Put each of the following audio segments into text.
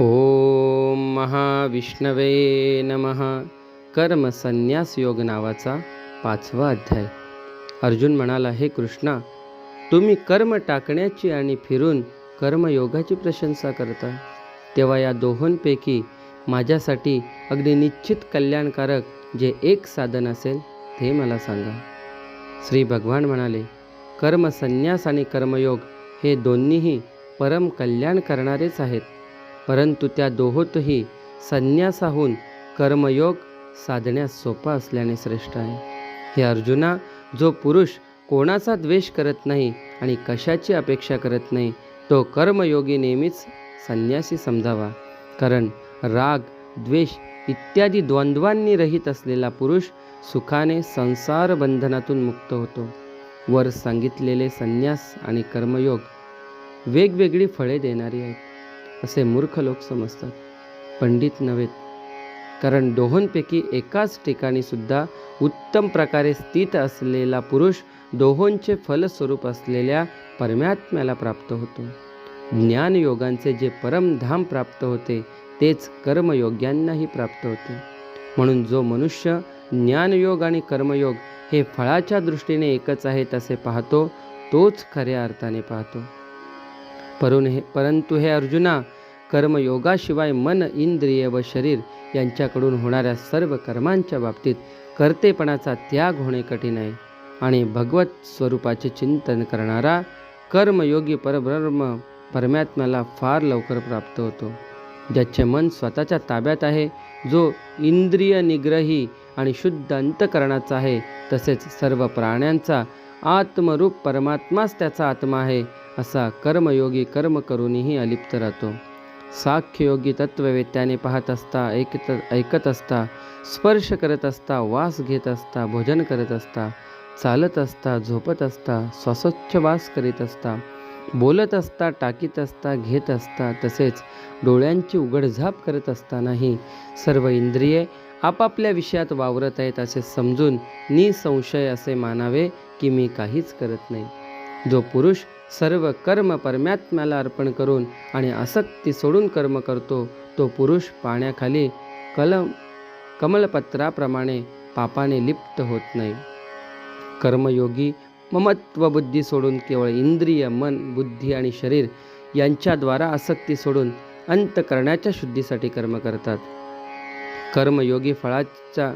ओम महाविष्णवे कर्म संन्यास योग नावाचा पाचवा अध्याय. अर्जुन म्हणाला हे कृष्णा तुम्ही कर्म टाकण्याची आणि फिरून कर्मयोगाची प्रशंसा करता. तेव्हा या दोहोंपैकी माझ्यासाठी अगदी निश्चित कल्याणकारक जे एक साधन असेल ते मला सांगा. श्री भगवान म्हणाले कर्मसन्यास आणि कर्मयोग हे दोन्हीही परम कल्याण करणारेच आहेत. परंतु त्या दोहोतही संन्यासाहून कर्मयोग साधण्यास सोपा असल्याने श्रेष्ठ आहे. हे अर्जुना जो पुरुष कोणाचा द्वेष करत नाही आणि कशाची अपेक्षा करत नाही तो कर्मयोगी नेहमीच संन्यासी समजावा. कारण राग द्वेष इत्यादी द्वंद्वांनी रहित असलेला पुरुष सुखाने संसार बंधनातून मुक्त होतो. वर सांगितलेले संन्यास आणि कर्मयोग वेगवेगळी फळे देणारी आहेत. असे मूर्ख लोक समजतात. पंडित नव्हेत कारण दोहोंपैकी एकाच ठिकाणी सुद्धा उत्तम प्रकारे स्थित असलेला पुरुष दोहोंचे फलस्वरूप असलेल्या परमात्म्याला प्राप्त होतो. ज्ञानयोगांचे जे परमधाम प्राप्त होते तेच कर्मयोग्यांनाही प्राप्त होते. म्हणून जो मनुष्य ज्ञानयोग आणि कर्मयोग हे फळाच्या दृष्टीने एकच आहेत असे पाहतो तोच खऱ्या अर्थाने पाहतो. परून हे परंतु हे अर्जुना कर्मयोगाशिवाय मन इंद्रिय व शरीर यांच्याकडून होणाऱ्या सर्व कर्मांच्या बाबतीत कर्तेपणाचा त्याग होणे कठीण आहे. आणि भगवत स्वरूपाचे चिंतन करणारा कर्मयोगी परब्रह्म परमात्म्याला फार लवकर प्राप्त होतो. ज्याचे मन स्वतःच्या ताब्यात आहे जो इंद्रिय निग्रही आणि शुद्ध अंतकरणाचा आहे तसेच सर्व प्राण्यांचा आत्मरूप परमात्माच त्याचा आत्मा आहे असा कर्मयोगी कर्म करूनही अलिप्त राहतो. साख्ययोगी तत्ववेत्याने पाहत असता ऐकत ऐकत असता स्पर्श करत असता वास घेत असता भोजन करत असता चालत असता झोपत असता श्वासोच्छवास करीत असता बोलत असता टाकीत असता घेत असता तसेच डोळ्यांची उघडझाप करत असतानाही सर्व इंद्रिये आपापल्या विषयात वावरत आहेत असे समजून निसंशय असे मानावे की मी काहीच करत नाही. जो पुरुष सर्व कर्म परमात्म्याला अर्पण करून आणि आसक्ती सोडून कर्म करतो तो पुरुष पाण्याखाली कलम कमलपत्राप्रमाणे पापाने लिप्त होत नाही. कर्मयोगी ममत्व बुद्धी सोडून केवळ इंद्रिय मन बुद्धी आणि शरीर यांच्याद्वारा आसक्ती सोडून अंत करण्याच्या शुद्धीसाठी कर्म करतात. कर्मयोगी फळाचा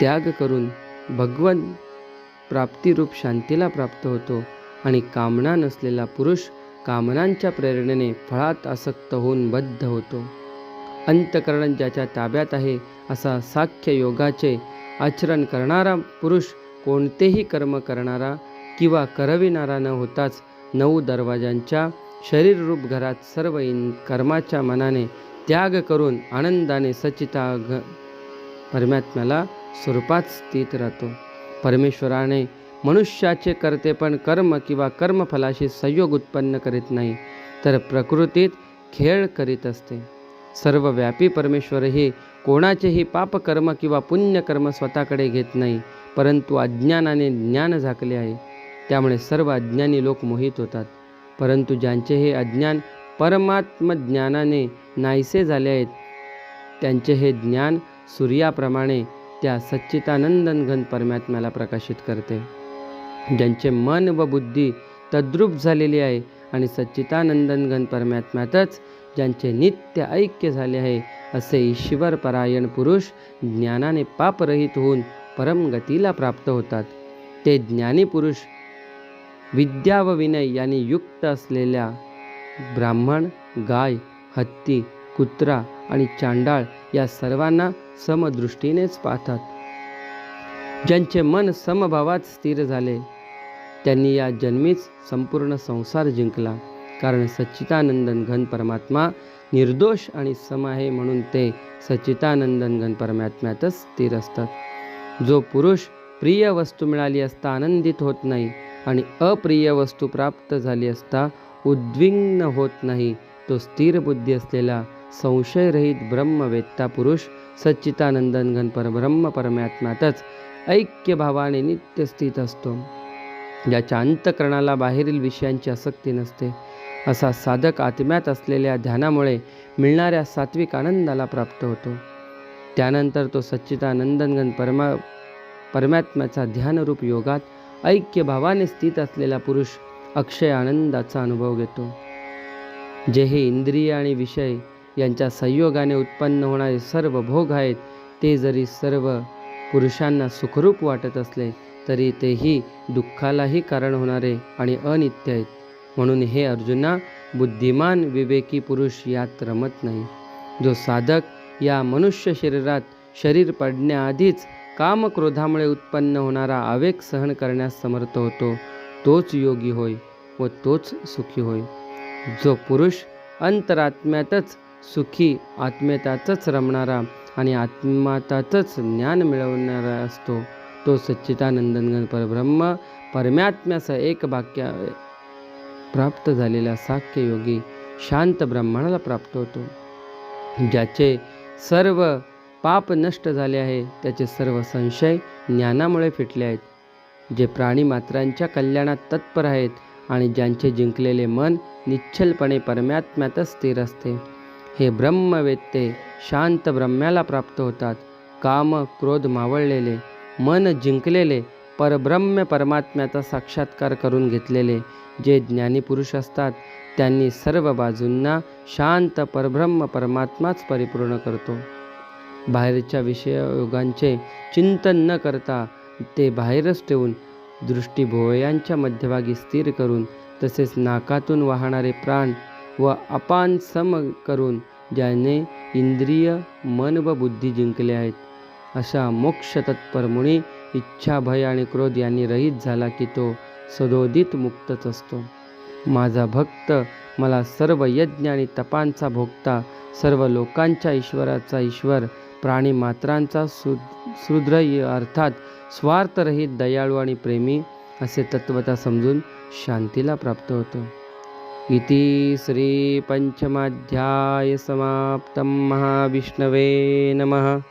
त्याग करून भगवन प्राप्तिरूप शांतीला प्राप्त होतो आणि कामना नसलेला पुरुष कामनांच्या प्रेरणेने फळात आसक्त होऊन बद्ध होतो. अंतकरण ज्याच्या ताब्यात आहे असा साख्य योगाचे आचरण करणारा पुरुष कोणतेही कर्म करणारा किंवा करविणारा न होताच नऊ दरवाजांच्या शरीररूप घरात सर्व इन कर्माच्या मनाने त्याग करून आनंदाने सचिता घ परमात्म्याला स्वरूपात स्थित राहतो. परमेश्वराने मनुष्याचे कर्तेपण कर्म किंवा कर्मफलाशी संयोग उत्पन्न करीत नाही तर प्रकृतीत खेळ करीत असते. सर्वव्यापी परमेश्वरही कोणाचेही पापकर्म किंवा पुण्यकर्म स्वतःकडे घेत नाही परंतु अज्ञानाने ज्ञान झाकले आहे. त्यामुळे सर्व अज्ञानी लोक मोहित होतात. परंतु ज्यांचे हे अज्ञान परमात्मज्ञानाने नाहीसे झाले आहेत त्यांचे हे ज्ञान सूर्याप्रमाणे त्या सच्चितानंदन घन परमात्म्याला प्रकाशित करते. ज्यांचे मन व बुद्धी तद्रूप झालेली आहे आणि सच्चितानंदन घन परमात्म्यातच ज्यांचे नित्य ऐक्य झाले आहे असे ईश्वर परायण पुरुष ज्ञानाने पापरहित होऊन परमगतीला प्राप्त होतात. ते ज्ञानी पुरुष विद्या व विनय यांनी युक्त असलेल्या ब्राह्मण गाय हत्ती कुत्रा आणि चांडाळ या सर्वांना समदृष्टीनेच पाहतात. ज्यांचे मन समभावात स्थिर झाले त्यांनी या जन्मीच संपूर्ण संसार जिंकला. कारण सच्चितानंदन घन परमात्मा निर्दोष आणि सम आहे म्हणून ते सच्चितानंदन घन परमात्म्यातच स्थिर असतात. जो पुरुष प्रिय वस्तू मिळाली असता आनंदित होत नाही आणि अप्रिय वस्तू प्राप्त झाली असता उद्विग्न होत नाही तो स्थिर बुद्धी असलेला संशयरहित ब्रह्मवेत्ता पुरुष सच्चितानंदन घन परब्रह्म परमात्म्यातच ऐक्यभावाने नित्य स्थित असतो. ज्याच्या अंतकरणाला बाहेरील विषयांची आसक्ती नसते. असा साधक आत्म्यात असलेल्या ध्यानामुळे मिळणाऱ्या सात्विक आनंदाला प्राप्त होतो. त्यानंतर तो सच्चिदानंदनगण परमा परमात्म्याचा ध्यानरूप योगात ऐक्यभावाने स्थित असलेला पुरुष अक्षय आनंदाचा अनुभव घेतो. जे हे इंद्रिय आणि विषय यांच्या संयोगाने उत्पन्न होणारे सर्व भोग आहेत ते जरी सर्व पुरुषांना सुखरूप वाटत असले तरी तेही दुःखालाही कारण होणारे आणि अनित्य आहेत. म्हणून हे अर्जुना बुद्धिमान विवेकी पुरुष यात रमत नाही. जो साधक या मनुष्य शरीरात शरीर पडण्याआधीच कामक्रोधामुळे उत्पन्न होणारा आवेग सहन करण्यास समर्थ होतो तोच योगी होय व तोच सुखी होय. जो पुरुष अंतरात्म्यातच सुखी आत्म्यातच रमणारा आणि आत्मातातच ज्ञान मिळवणारा असतो. तो सच्चिदानंदनगण परब्रह्म परमात्म्याचा एक वाक्य प्राप्त झालेला साख्य योगी शांत ब्रह्माणाला प्राप्त होतो. ज्याचे सर्व पाप नष्ट झाले आहे त्याचे सर्व संशय ज्ञानामुळे फिटले आहेत. जे प्राणी मात्रांच्या कल्याणात तत्पर आहेत आणि ज्यांचे जिंकलेले मन निश्चलपणे परमात्म्यातच स्थिर असते. हे ब्रह्मवेत्ते शांत ब्रह्म्याला प्राप्त होतात. काम क्रोध मावळलेले मन जिंकलेले परब्रह्म परमात्म्याचा साक्षात्कार करून घेतलेले जे ज्ञानी पुरुष असतात त्यांनी सर्व बाजूंना शांत परब्रह्म परमात्माच परिपूर्ण करतो. बाहेरच्या विषययोगांचे चिंतन न करता ते बाहेरच ठेवून दृष्टी भोवयांच्या मध्यभागी स्थिर करून तसेच नाकातून वाहणारे प्राण व अपान सम करून ज्याने इंद्रिय मन व बुद्धी जिंकले आहेत. अशा मोक्ष तत्परमुनी इच्छा भय आणि क्रोध यांनी रहित झाला की तो सदोदित मुक्तच असतो. माझा भक्त मला सर्व यज्ञ आणि तपांचा भोगता सर्व लोकांच्या ईश्वराचा ईश्वर प्राणी मात्रांचा सु सुदृय अर्थात स्वार्थरहित दयाळू आणि प्रेमी असे तत्वता समजून शांतीला प्राप्त होतो. इति श्रीपञ्चमाध्यायसमाप्तं महाविष्णवे नमः।